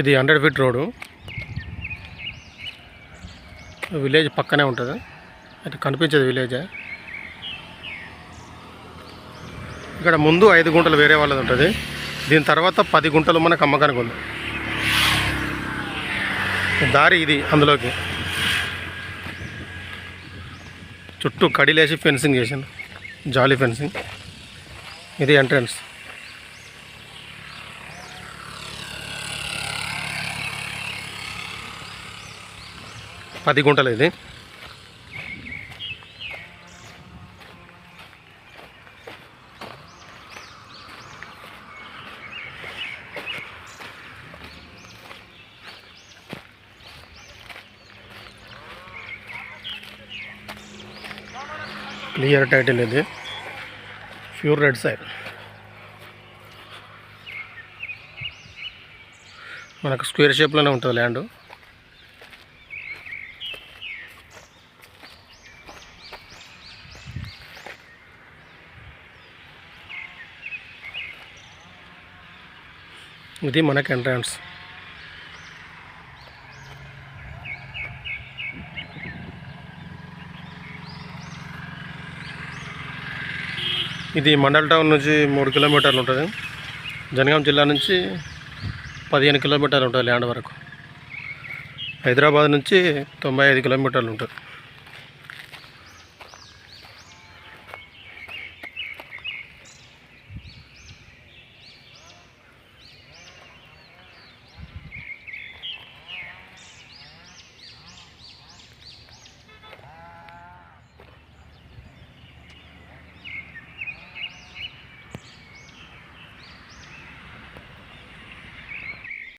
ఇది hundred feet road village పక్కనే ఉంటుంది. అయితే కనిపించేది విలేజే. ఇక్కడ ముందు ఐదు గుంటలు వేరే వాళ్ళది ఉంటుంది. దీని తర్వాత పది గుంటలు మనకు అమ్మకానికి ఉంది దారి ఇది అందులోకి. చుట్టూ కడిలేసి ఫెన్సింగ్ చేసింది జాలీ ఫెన్సింగ్. ఇది ఎంట్రన్స్. పది గుంటలు ఇది. క్లియర్ టైటిల్ ఇది. ప్యూర్ రెడ్ సైడ్ మనకు స్క్వేర్ షేప్లోనే ఉంటుంది ల్యాండ్ ఇది మనకి ఎంట్రన్స్ ఇది మండల్ టౌన్ నుంచి మూడు కిలోమీటర్లు ఉంటుంది. జనగాం జిల్లా నుంచి పదిహేను కిలోమీటర్లు ఉంటుంది ల్యాండ్ వరకు. హైదరాబాద్ నుంచి తొంభై ఐదు కిలోమీటర్లు ఉంటుంది.